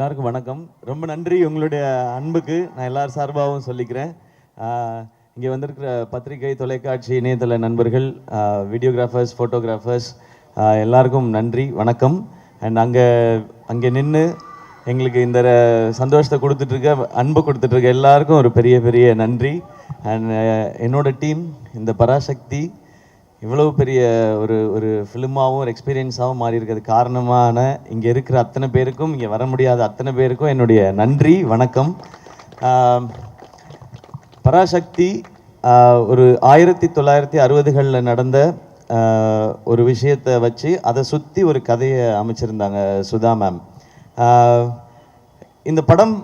எல்லாருக்கும் வணக்கம். ரொம்ப நன்றி உங்களுடைய அன்புக்கு. நான் எல்லார் சார்பாகவும் சொல்லிக்கிறேன். இங்கே வந்திருக்கிற பத்திரிகை தொலைக்காட்சி இணையதள நண்பர்கள் வீடியோகிராஃபர்ஸ் ஃபோட்டோகிராஃபர்ஸ் எல்லாருக்கும் நன்றி வணக்கம். அண்ட் அங்கே அங்கே நின்று எங்களுக்கு இந்த ர- சந்தோஷத்தை கொடுத்துட்ருக்க அன்பு கொடுத்துட்ருக்க எல்லாருக்கும் ஒரு பெரிய பெரிய நன்றி. அண்ட் என்னோடய டீம் இந்த பராசக்தி இவ்வளவு பெரிய ஒரு ஒரு ஃபிலிமாகவும் ஒரு எக்ஸ்பீரியன்ஸாகவும் மாறி இருக்கிறது காரணமான இங்கே இருக்கிற அத்தனை பேருக்கும் இங்கே வர முடியாத அத்தனை பேருக்கும் என்னுடைய நன்றி வணக்கம். பராசக்தி ஒரு ஆயிரத்தி தொள்ளாயிரத்தி அறுபதுகளில் நடந்த ஒரு விஷயத்தை வச்சு அதை சுற்றி ஒரு கதையை அமைச்சிருந்தாங்க சுதா மேம் இந்த படம்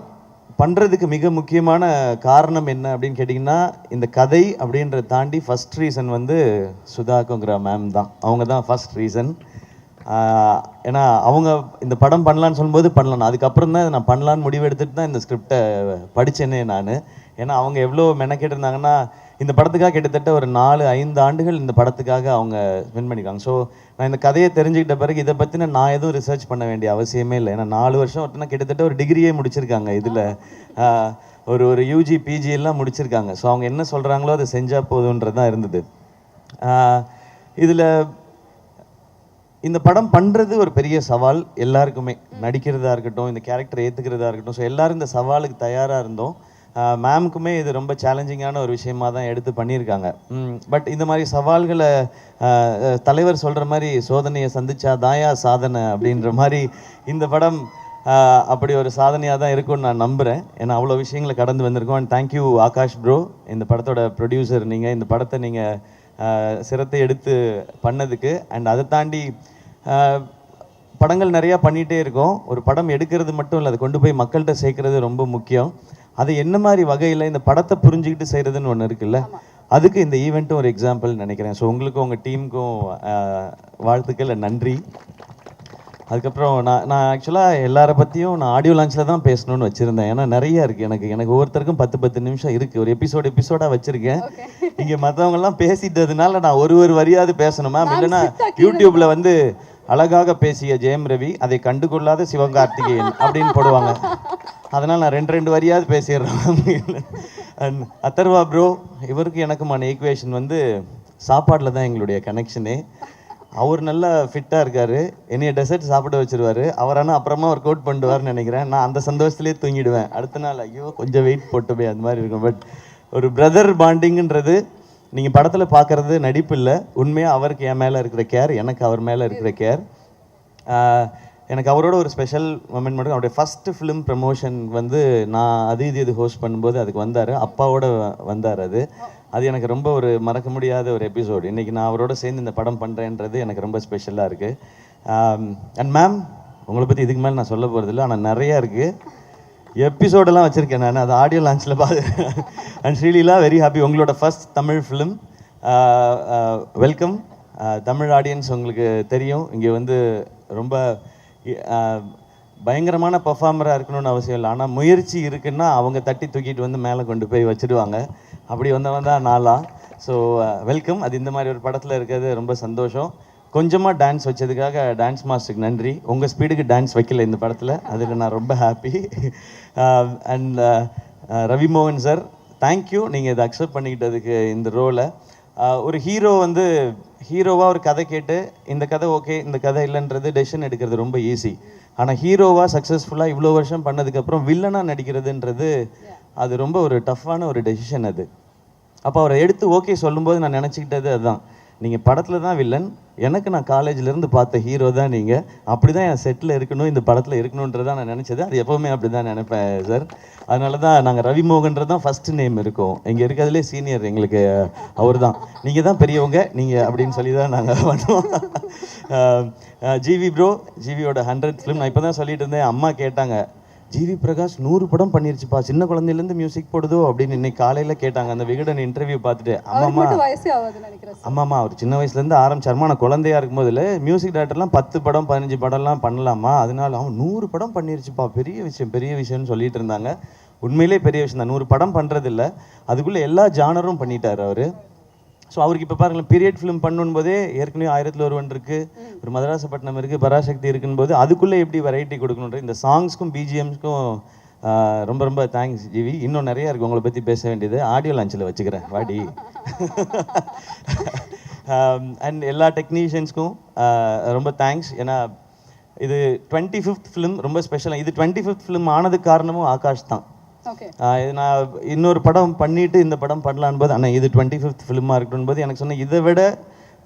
பண்ணுறதுக்கு மிக முக்கியமான காரணம் என்ன அப்படின்னு கேட்டிங்கன்னா இந்த கதை அப்படின்றத தாண்டி ஃபர்ஸ்ட் ரீசன் வந்து சுதாக்குங்கிற மேம் தான். அவங்க தான் ஃபர்ஸ்ட் ரீசன் ஏன்னா அவங்க இந்த படம் பண்ணலான்னு சொல்லும்போது பண்ணலாம். அதுக்கப்புறம் தான் நான் பண்ணலான்னு முடிவு எடுத்துகிட்டு தான் இந்த ஸ்கிரிப்டை படித்தேனே நான். ஏன்னா அவங்க எவ்வளோ மெனக்கெட்டு இருந்தாங்கன்னா இந்த படத்துக்காக கிட்டத்தட்ட ஒரு நாலு ஐந்து ஆண்டுகள் இந்த படத்துக்காக அவங்க ஸ்பெண்ட் பண்ணியிருக்காங்க ஸோ நான் இந்த கதையை தெரிஞ்சுக்கிட்ட பிறகு இதை பற்றின நான் எதுவும் ரிசர்ச் பண்ண வேண்டிய அவசியமே இல்லை. ஏன்னா நாலு வருஷம் ஒருத்தனா கிட்டத்தட்ட ஒரு டிகிரியே முடிச்சிருக்காங்க இதில். ஒரு ஒரு யூஜி பிஜி எல்லாம் முடிச்சிருக்காங்க. ஸோ அவங்க என்ன சொல்கிறாங்களோ அதை செஞ்சால் போதுன்றது தான் இருந்தது. இதில் இந்த படம் பண்ணுறது ஒரு பெரிய சவால் எல்லாருக்குமே. நடிக்கிறதா இருக்கட்டும் இந்த கேரக்டர் ஏற்றுக்கிறதா இருக்கட்டும். ஸோ எல்லாரும் இந்த சவாலுக்கு தயாராக இருந்தோம். மேம்க்குமே இது ரொம்ப சேலஞ்சிங்கான ஒரு விஷயமா தான் எடுத்து பண்ணியிருக்காங்க. பட் இந்த மாதிரி சவால்களை தலைவர் சொல்கிற மாதிரி சோதனையை சந்திச்சா தாயா சாதனை அப்படின்ற மாதிரி இந்த படம் அப்படி ஒரு சாதனையாக தான் இருக்கும்னு நான் நம்புகிறேன் ஏன்னா அவ்வளோ விஷயங்களை கடந்து வந்திருக்கோம். அண்ட் தேங்க்யூ ஆகாஷ் ப்ரோ இந்த படத்தோட ப்ரொடியூசர் நீங்கள் இந்த படத்தை நீங்கள் சிரத்தை எடுத்து பண்ணதுக்கு. அண்ட் அதை தாண்டி படங்கள் நிறையா பண்ணிகிட்டே இருக்கோம். ஒரு படம் எடுக்கிறது மட்டும் இல்லை அதை கொண்டு போய் மக்கள்கிட்ட சேர்க்கறது ரொம்ப முக்கியம். அது என்ன மாதிரி வகையில் இந்த படத்தை புரிஞ்சுக்கிட்டு செய்கிறதுன்னு ஒன்று இருக்குல்ல? அதுக்கு இந்த ஈவெண்ட்டும் ஒரு எக்ஸாம்பிள் நினைக்கிறேன். ஸோ உங்களுக்கும் உங்கள் டீமுக்கும் வாழ்த்துக்கள். நன்றி. அதுக்கப்புறம் நான் நான் ஆக்சுவலாக எல்லாரை பற்றியும் நான் ஆடியோ லான்ச்சில் தான் பேசணும்னு வச்சுருந்தேன். ஏன்னா நிறைய இருக்குது எனக்கு. எனக்கு ஒவ்வொருத்தருக்கும் பத்து பத்து நிமிஷம் இருக்குது ஒரு எபிசோடு எபிசோடாக வச்சுருக்கேன். இங்கே மற்றவங்கெல்லாம் பேசிட்டதுனால நான் ஒரு ஒரு வரியாவது பேசணும். மேம் இல்லைன்னா யூடியூப்பில் வந்து அழகாக பேசிய ஜெயம் ரவி அதை கண்டுகொள்ளாத சிவகார்த்திகேயன் அப்படின்னு போடுவாங்க. அதனால் நான் ரெண்டு ரெண்டு வரியாவது பேசிடுறேன். அண்ட் அத்தர்வா ப்ரோ இவருக்கு எனக்குமான ஈக்குவேஷன் வந்து சாப்பாட்டில் தான் எங்களுடைய கனெக்ஷனே அவர் நல்லா ஃபிட்டாக இருக்கார். என்னைய டெசர்ட் சாப்பிட வச்சுருவார். அவர் ஆனால் அப்புறமா ஒர்க் அவுட் பண்ணுவார்னு நினைக்கிறேன். நான் அந்த சந்தோஷத்துலேயே தூங்கிடுவேன். அடுத்த நாள் ஐயோ கொஞ்சம் வெயிட் போட்டுமே அந்த மாதிரி இருக்கும். பட் ஒரு பிரதர் பாண்டிங்குன்றது நீங்கள் படத்தில் பார்க்குறது நடிப்பு இல்லை. உண்மையாக அவருக்கு என் மேலே இருக்கிற கேர் எனக்கு அவர் மேலே இருக்கிற கேர் எனக்கு அவரோட ஒரு ஸ்பெஷல் மொமெண்ட் மட்டும் அவருடைய ஃபஸ்ட்டு ஃபிலிம் ப்ரமோஷன் வந்து நான் அது இது இது ஹோஸ்ட் பண்ணும்போது அதுக்கு வந்தார். அப்பாவோட வந்தார் அது. அது எனக்கு ரொம்ப ஒரு மறக்க முடியாத ஒரு எபிசோடு இன்றைக்கி நான் அவரோட சேர்ந்து இந்த படம் பண்ணுறேன்றது எனக்கு ரொம்ப ஸ்பெஷலாக இருக்குது அண்ட் மேம் உங்களை பற்றி இதுக்கு மேலே நான் சொல்ல போகிறதில்ல ஆனால் நிறையா இருக்குது எபிசோடெல்லாம் வச்சுருக்கேன் நான். அது ஆடியோ லான்ச்சில் பார்த்து அண்ட் ஸ்ரீலீலா வெரி ஹாப்பி உங்களோட first Tamil film welcome Tamil audience உங்களுக்கு தெரியும். இங்கே வந்து ரொம்ப பயங்கரமான பர்ஃபார்மராக இருக்கணும்னு அவசியம் இல்லை. ஆனால் முயற்சி இருக்குன்னா அவங்க தட்டி தூக்கிட்டு வந்து மேலே கொண்டு போய் வச்சுடுவாங்க. அப்படி வந்தவன் தான் நாளா ஸோ வெல்கம் அது இந்த மாதிரி ஒரு படத்தில் இருக்கிறது ரொம்ப சந்தோஷம். கொஞ்சமாக டான்ஸ் வச்சதுக்காக டான்ஸ் மாஸ்டருக்கு நன்றி. உங்கள் ஸ்பீடுக்கு டான்ஸ் வைக்கல இந்த படத்தில். அதில் நான் ரொம்ப ஹாப்பி அண்ட் ரவி மோகன் சார் தேங்க்யூ நீங்கள் இதை அக்செப்ட் பண்ணிக்கிட்டதுக்கு இந்த ரோலை ஒரு ஹீரோ வந்து ஹீரோவாக ஒரு கதை கேட்டு இந்த கதை ஓகே இந்த கதை இல்லைன்றது டெசிஷன் எடுக்கிறது ரொம்ப ஈஸி ஆனால் ஹீரோவாக சக்ஸஸ்ஃபுல்லாக இவ்வளோ வருஷம் பண்ணதுக்கப்புறம் வில்லனாக நடிக்கிறதுன்றது அது ரொம்ப ஒரு டஃப்பான ஒரு டெசிஷன் அது. அப்போ அவரை எடுத்து ஓகே சொல்லும்போது நான் நினச்சிக்கிட்டது அதுதான். நீங்கள் படத்தில் தான் வில்லன் எனக்கு நான் காலேஜ்லேருந்து பார்த்த ஹீரோ தான் நீங்கள் அப்படி தான் என் செட்டில் இருக்கணும் இந்த படத்தில் இருக்கணுன்றதான் நான் நினச்சது. அது எப்போவுமே அப்படி தான் நினைப்பேன் சார் அதனால தான் நாங்கள் ரவிமோகன்றது தான் ஃபஸ்ட்டு நேம் இருக்கும். இங்கே இருக்கிறதுலே சீனியர் எங்களுக்கு அவர் தான் நீங்கள் தான் பெரியவங்க நீங்கள் அப்படின்னு சொல்லி தான் நாங்கள் பண்ணுவோம் ஜிவி ப்ரோ ஜிவியோட ஹண்ட்ரட் ஃபிலிம் நான் இப்போ தான் சொல்லிட்டு இருந்தேன். அம்மா கேட்டாங்க ஜிவி பிரகாஷ் நூறு படம் பண்ணிருச்சுப்பா. சின்ன குழந்தையிலேருந்து மியூசிக் போடுதோ அப்படின்னு இன்னைக்கு காலையில் கேட்டாங்க. அந்த விகடன் இன்டர்வியூ பார்த்துட்டு அம்மாமா ஆமாம்மா அவர் சின்ன வயசுலேருந்து ஆரம்பிச்சாருமா? நான் குழந்தையா இருக்கும்போதுல மியூசிக் டேரக்டர்லாம் பத்து படம் பதினஞ்சு படம்லாம் பண்ணலாமா? அதனால அவன் நூறு படம் பண்ணிருச்சுப்பா. பெரிய விஷயம் பெரிய விஷயம்னு சொல்லிட்டு இருந்தாங்க. உண்மையிலே பெரிய விஷயம் தான். நூறு படம் பண்ணுறது இல்ல அதுக்குள்ளே எல்லா ஜானரும் பண்ணிட்டார் அவர். ஸோ அவருக்கு இப்போ பாருங்களேன் பீரியட் ஃபிலிம் பண்ணும்போதே ஏற்கனவே ஆயிரத்தில் ஒருவன் இருக்குது ஒரு மதராசப்பட்டினம் இருக்குது பராசக்தி இருக்கும்போது அதுக்குள்ளே எப்படி வெரைட்டி கொடுக்கணுன்ற இந்த சாங்ஸ்க்கும் பிஜிஎம்ஸ்க்கும் ரொம்ப ரொம்ப தேங்க்ஸ் ஜிவி. இன்னும் நிறையா இருக்குது உங்களை பற்றி பேச வேண்டியது. ஆடியோ லான்ச்சில் வச்சுக்கிறேன் வாடி. Um, அண்ட் எல்லா டெக்னீஷியன்ஸ்க்கும் ரொம்ப தேங்க்ஸ் ஏன்னா இது டுவெண்ட்டி ஃபிஃப்த் ஃபிலிம் ரொம்ப ஸ்பெஷலாக இது டுவெண்ட்டி ஃபிஃப்த் ஃபிலிம் ஆனது காரணமும் ஆகாஷ் தான். இது நான் இன்னொரு படம் பண்ணிட்டு இந்த படம் பண்ணலான்னு போது ஆனால் இது டுவெண்ட்டி ஃபிஃப்த் ஃபிலிமாக இருக்கட்டும் போது எனக்கு சொன்ன இதை விட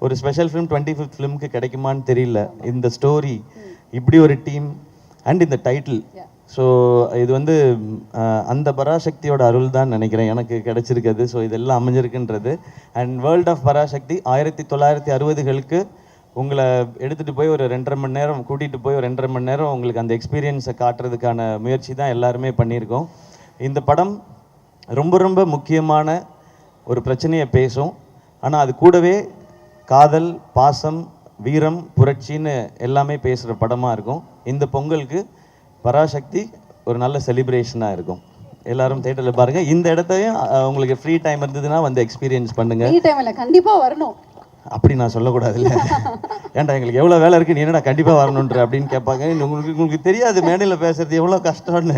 ஒரு ஸ்பெஷல் ஃபிலிம் டுவெண்ட்டி ஃபிஃப்த் ஃபிலிமுக்கு கிடைக்குமான்னு தெரியல. இந்த ஸ்டோரி இப்படி ஒரு டீம் அண்ட் இந்த டைட்டில் ஸோ இது வந்து அந்த பராசக்தியோட அருள் தான் நினைக்கிறேன். எனக்கு கிடைச்சிருக்குது ஸோ இதெல்லாம் அமைஞ்சிருக்குன்றது. அண்ட் வேர்ல்ட் ஆஃப் பராசக்தி ஆயிரத்தி தொள்ளாயிரத்தி அறுபதுகளுக்கு உங்களை எடுத்துகிட்டு போய் ஒரு ரெண்டரை மணி நேரம் கூட்டிகிட்டு போய் ஒரு ரெண்டரை மணி நேரம் உங்களுக்கு அந்த எக்ஸ்பீரியன்ஸை காட்டுறதுக்கான முயற்சி தான் எல்லாருமே பண்ணியிருக்கோம். இந்த படம் ரொம்ப ரொம்ப முக்கியமான ஒரு பிரச்சனையை பேசும். ஆனால் அது கூடவே காதல் பாசம் வீரம் புரட்சின்னு எல்லாமே பேசுகிற படமாக இருக்கும். இந்த பொங்கலுக்கு பராசக்தி ஒரு நல்ல செலிப்ரேஷனாக இருக்கும். எல்லாரும் தேட்டரில் பாருங்கள் இந்த இடத்தையும் உங்களுக்கு ஃப்ரீ டைம் இருந்ததுன்னா வந்து எக்ஸ்பீரியன்ஸ் பண்ணுங்கள் ஃப்ரீ வரணும். அப்படி நான் சொல்லக்கூடாதுல்ல. ஏன்டா எங்களுக்கு எவ்வளோ வேலை இருக்கு நீ என்னடா கண்டிப்பாக வரணுன்ற அப்படின்னு கேட்பாங்க. உங்களுக்கு உங்களுக்கு தெரியாது மேடையில் பேசுறது எவ்வளோ கஷ்டம்னு.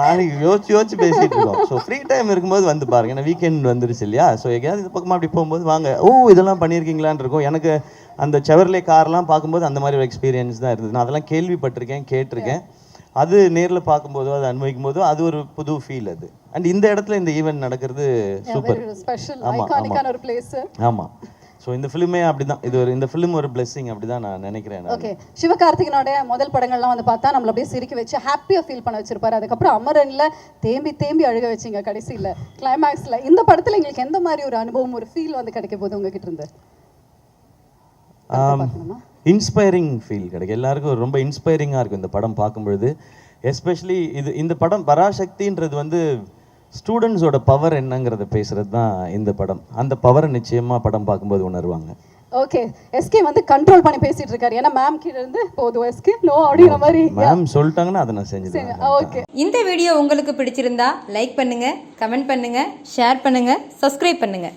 நாளைக்கு யோசிச்சு யோசிச்சு பேசிட்டு இருக்கோம். ஸோ ஃப்ரீ டைம் இருக்கும்போது வந்து பாருங்க ஏன்னா வீக்கெண்ட் வந்துருச்சு இல்லையா? ஸோ எங்கேயாவது இந்த பக்கமாக அப்படி போகும்போது வாங்க. ஓ இதெல்லாம் பண்ணியிருக்கீங்களான்னு இருக்கும். எனக்கு அந்த செவர்லே கார்லாம் பார்க்கும்போது அந்த மாதிரி ஒரு எக்ஸ்பீரியன்ஸ் தான் இருந்தது. நான் அதெல்லாம் கேள்விப்பட்டிருக்கேன் கேட்டிருக்கேன். அது நேரில் பார்க்கும்போதோ அதை அனுபவிக்கும் போதோ அது ஒரு புது ஃபீல் அது. அண்ட் இந்த இடத்துல இந்த ஈவெண்ட் நடக்கிறது சூப்பர் வெரி ஸ்பெஷல் ஆமா, ஐகானிக்கான ஒரு பிளேஸ் ஆமாம் ஸோ இந்த ஃபிலிமே அப்படிதான். இது ஒரு இந்த ஃபிலிம் ஒரு பிளெஸ்ஸிங் அப்படிதான் நான் நினைக்கிறேன் நான். ஓகே சிவகார்த்திகனோட முதல் படங்கள்லாம் வந்து பார்த்தா நம்மள அப்படியே சிரிக்க வச்சு ஹாப்பியா ஃபீல் பண்ண வச்சிருப்பாரு. அதுக்கப்புறம் அமரன்ல தேம்பி தேம்பி அழுக வச்சீங்க கடைசியில. கிளைமேக்ஸ்ல இந்த படத்துல எங்களுக்கு எந்த மாதிரி ஒரு அனுபவம் ஒரு ஃபீல் வந்து கிடைக்க போகுது உங்ககிட்ட இருந்து? இன்ஸ்பைரிங் ஃபீல் கிடைக்கும். எல்லாருக்கும் ரொம்ப இன்ஸ்பைரிங்காக இருக்கும் இந்த படம் பார்க்கும்பொழுது. எஸ்பெஷலி இது இந்த படம் பராசக்தின்றது வந்து ஸ்டூடெண்ட்ஸோட பவர் என்னங்கிறத பேசுறது தான் இந்த படம். அந்த பவரை நிச்சயமாக படம் பார்க்கும்போது உணர்வாங்க. ஓகே எஸ்கே வந்து கண்ட்ரோல் பண்ணி பேசிட்டு இருக்காரு. ஏன்னா மேம் கீழ இருந்து போதும் எஸ்கே நோ அப்படிங்கிற மாதிரி. மேம் சொல்லிட்டாங்கன்னா அதை நான் செஞ்சு ஓகே இந்த வீடியோ உங்களுக்கு பிடிச்சிருந்தா லைக் பண்ணுங்க கமெண்ட் பண்ணுங்க ஷேர் பண்ணுங்க சப்ஸ்கிரைப் பண்ணுங்க.